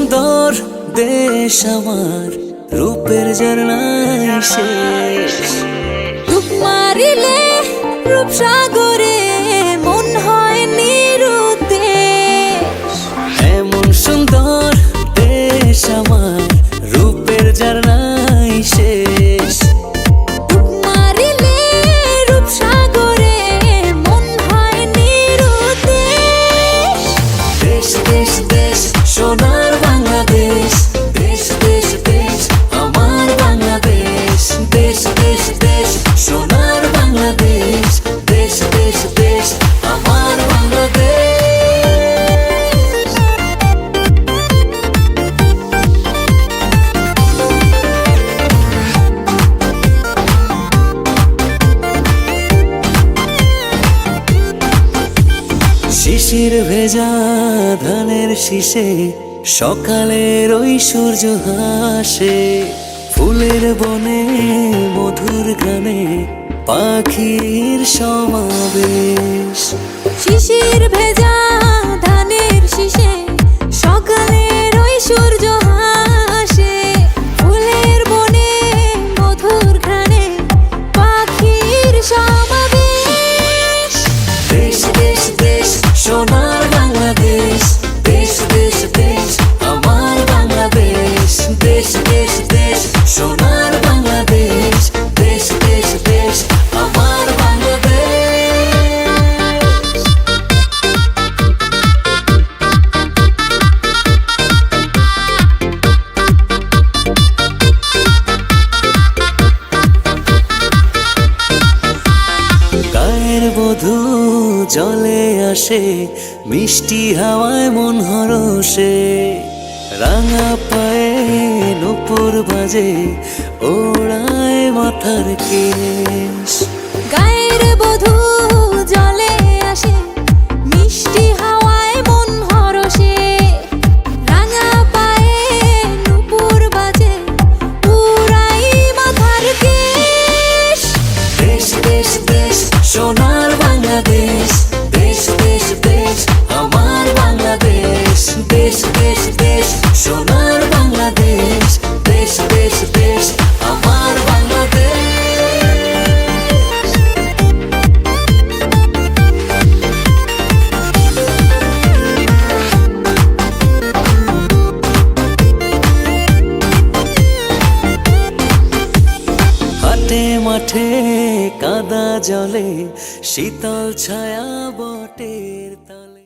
সুন্দর দেশ আমার রূপের জানাই শেষ। রূপ মারিলে রূপ সাগর শিশির ভেজা ধানের শীষে সকালের ওই সূর্য হাসে। ফুলের বনে মধুর গানে পাখির সমাবেশ। শিশির ভেজা বধূ জলে আসে, মিষ্টি হাওয়ায় মন হরসে রাঙা পায়ে নপুর বাজে, ওড়ায় মাথার কেশ। গায়ের বধূ জলে আসে, মিষ্টি দেশ বাংলাদেশ, দেশ দেশ দেশ, আমার বাংলাদেশ। হাটে মাঠে কাদা জলে, শীতল ছায়া বটের তলে।